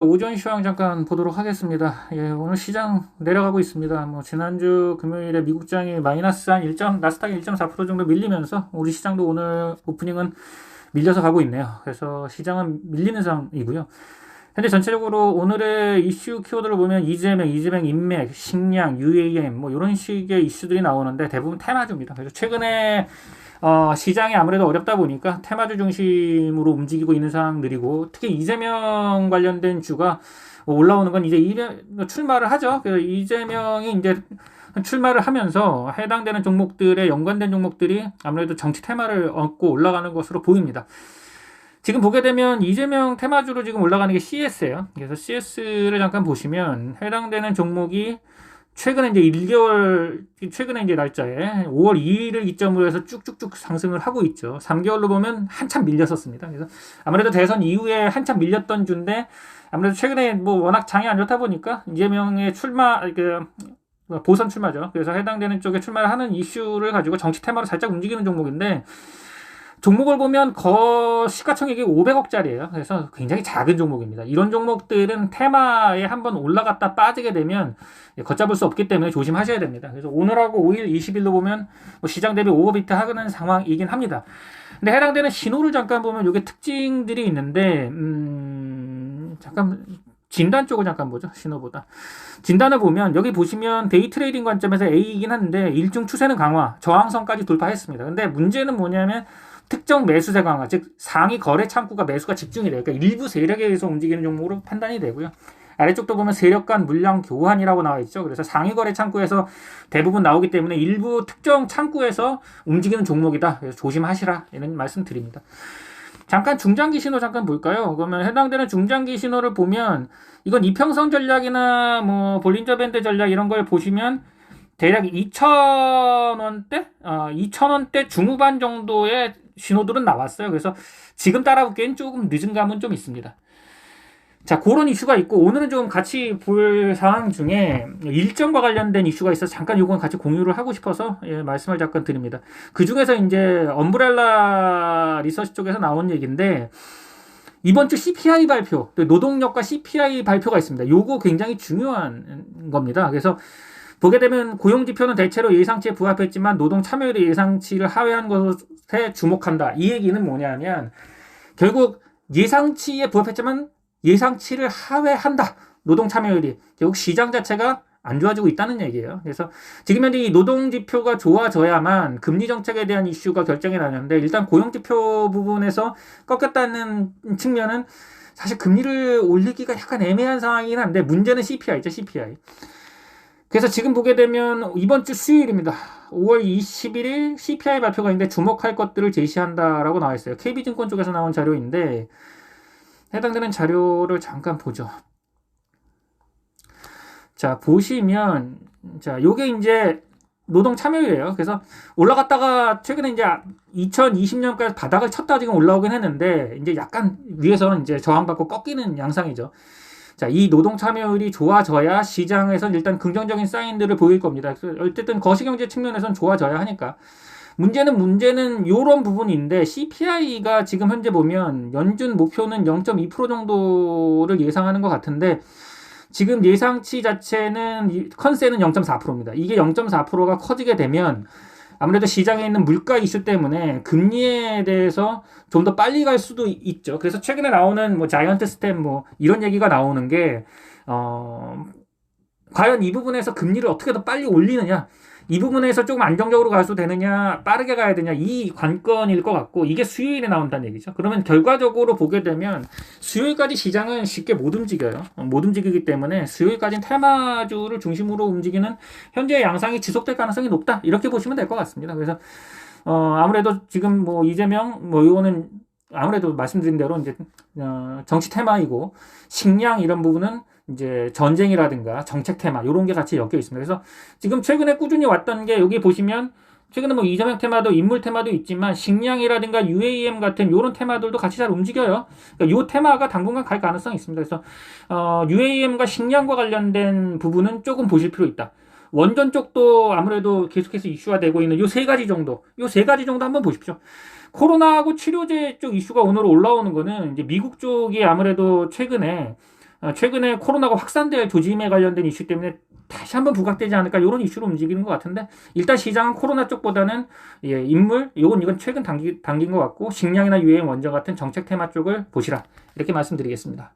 오전 시황 잠깐 보도록 하겠습니다. 예, 오늘 시장 내려가고 있습니다. 뭐 지난주 금요일에 미국장이 마이너스 한 1. 나스닥 1.4% 정도 밀리면서 우리 시장도 오늘 오프닝은 밀려서 가고 있네요. 그래서 시장은 밀리는 상황이고요. 현재 전체적으로 오늘의 이슈 키워드를 보면 이재명, 이재명 인맥, 식량, UAM 뭐 이런 식의 이슈들이 나오는데 대부분 테마주입니다. 그래서 최근에 어, 시장이 아무래도 어렵다 보니까 테마주 중심으로 움직이고 있는 상황들이고 특히 이재명 관련된 주가 올라오는 건 이제 이재, 출마를 하죠. 그래서 이재명이 이제 출마를 하면서 해당되는 종목들에 연관된 종목들이 아무래도 정치 테마를 얻고 올라가는 것으로 보입니다. 지금 보게 되면 이재명 테마주로 지금 올라가는 게 CS예요. 그래서 CS를 잠깐 보시면 해당되는 종목이 최근에 이제 1개월, 최근에 이제 날짜에 5월 2일을 기점으로 해서 쭉쭉쭉 상승을 하고 있죠. 3개월로 보면 한참 밀렸었습니다. 그래서 아무래도 대선 이후에 한참 밀렸던 주인데 아무래도 최근에 뭐 워낙 장이 안 좋다 보니까 이재명의 출마, 그, 보선 출마죠. 그래서 해당되는 쪽에 출마를 하는 이슈를 가지고 정치 테마로 살짝 움직이는 종목인데 종목을 보면 거 시가총액이 500억짜리예요. 그래서 굉장히 작은 종목입니다. 이런 종목들은 테마에 한번 올라갔다 빠지게 되면 걷잡을 수 없기 때문에 조심하셔야 됩니다. 그래서 오늘하고 5일, 20일로 보면 뭐 시장 대비 오버비트 하는 상황이긴 합니다. 근데 해당되는 신호를 잠깐 보면 이게 특징들이 있는데 음, 잠깐 진단 쪽을 잠깐 보죠. 신호보다. 진단을 보면 여기 보시면 데이 트레이딩 관점에서 A이긴 한데 일중 추세는 강화, 저항선까지 돌파했습니다. 근데 문제는 뭐냐면 특정 매수세 강화, 즉 상위 거래 창구가 매수가 집중이 돼요. 그러니까 일부 세력에 의해서 움직이는 종목으로 판단이 되고요. 아래쪽도 보면 세력 간 물량 교환이라고 나와 있죠. 그래서 상위 거래 창구에서 대부분 나오기 때문에 일부 특정 창구에서 움직이는 종목이다. 그래서 조심하시라 이런 말씀 드립니다. 잠깐 중장기 신호 잠깐 볼까요? 그러면 해당되는 중장기 신호를 보면 이건 이평선 전략이나 뭐 볼린저 밴드 전략 이런 걸 보시면 대략 2,000원대? 어, 2,000원대 중후반 정도의 신호들은 나왔어요. 그래서 지금 따라오기엔 조금 늦은 감은 좀 있습니다. 자, 그런 이슈가 있고, 오늘은 좀 같이 볼 상황 중에 일정과 관련된 이슈가 있어서 잠깐 이건 같이 공유를 하고 싶어서 예, 말씀을 잠깐 드립니다. 그 중에서 이제 엄브렐라 리서치 쪽에서 나온 얘기인데, 이번 주 CPI 발표, 노동력과 CPI 발표가 있습니다. 요거 굉장히 중요한 겁니다. 그래서 보게 되면 고용 지표는 대체로 예상치에 부합했지만 노동 참여율이 예상치를 하회한 것에 주목한다. 이 얘기는 뭐냐면 결국 예상치에 부합했지만 예상치를 하회한다. 노동 참여율이 결국 시장 자체가 안 좋아지고 있다는 얘기예요. 그래서 지금 현재 이 노동 지표가 좋아져야만 금리 정책에 대한 이슈가 결정이 나는데 일단 고용 지표 부분에서 꺾였다는 측면은 사실 금리를 올리기가 약간 애매한 상황이긴 한데 문제는 CPI죠, CPI. 그래서 지금 보게 되면 이번 주 수요일입니다. 5월 21일 CPI 발표가 있는데 주목할 것들을 제시한다라고 나와 있어요. KB증권 쪽에서 나온 자료인데 해당되는 자료를 잠깐 보죠. 자, 보시면 자, 요게 이제 노동 참여율이에요. 그래서 올라갔다가 최근에 이제 2020년까지 바닥을 쳤다 지금 올라오긴 했는데 이제 약간 위에서 이제 저항받고 꺾이는 양상이죠. 자, 이 노동 참여율이 좋아져야 시장에선 일단 긍정적인 사인들을 보일 겁니다. 어쨌든 거시경제 측면에선 좋아져야 하니까. 문제는 문제는 요런 부분인데 CPI가 지금 현재 보면 연준 목표는 0.2% 정도를 예상하는 것 같은데 지금 예상치 자체는 컨센은 0.4%입니다. 이게 0.4%가 커지게 되면 아무래도 시장에 있는 물가 이슈 때문에 금리에 대해서 좀 더 빨리 갈 수도 있죠. 그래서 최근에 나오는 뭐 자이언트 스텝 뭐 이런 얘기가 나오는 게, 어, 과연 이 부분에서 금리를 어떻게 더 빨리 올리느냐. 이 부분에서 조금 안정적으로 가도 되느냐, 빠르게 가야 되냐, 이 관건일 것 같고, 이게 수요일에 나온다는 얘기죠. 그러면 결과적으로 보게 되면, 수요일까지 시장은 쉽게 못 움직여요. 못 움직이기 때문에, 수요일까지는 테마주를 중심으로 움직이는 현재의 양상이 지속될 가능성이 높다. 이렇게 보시면 될 것 같습니다. 그래서, 어, 아무래도 지금 뭐 이재명, 뭐 이거는 아무래도 말씀드린 대로 이제, 어, 정치 테마이고, 식량 이런 부분은 이제 전쟁이라든가 정책 테마 이런 게 같이 엮여 있습니다. 그래서 지금 최근에 꾸준히 왔던 게 여기 보시면 최근에 뭐 이재명 테마도 인물 테마도 있지만 식량이라든가 UAM 같은 이런 테마들도 같이 잘 움직여요. 그러니까 이 테마가 당분간 갈 가능성이 있습니다. 그래서 어, UAM과 식량과 관련된 부분은 조금 보실 필요 있다. 원전 쪽도 아무래도 계속해서 이슈가 되고 있는 이 세 가지 정도, 이 세 가지 정도 한번 보십시오. 코로나하고 치료제 쪽 이슈가 오늘 올라오는 거는 이제 미국 쪽이 아무래도 최근에 어, 최근에 코로나가 확산될 조짐에 관련된 이슈 때문에 다시 한번 부각되지 않을까 이런 이슈로 움직이는 것 같은데 일단 시장은 코로나 쪽보다는 예, 인물 이건 이건 최근 당기, 당긴 것 같고 식량이나 유해 원전 같은 정책 테마 쪽을 보시라 이렇게 말씀드리겠습니다.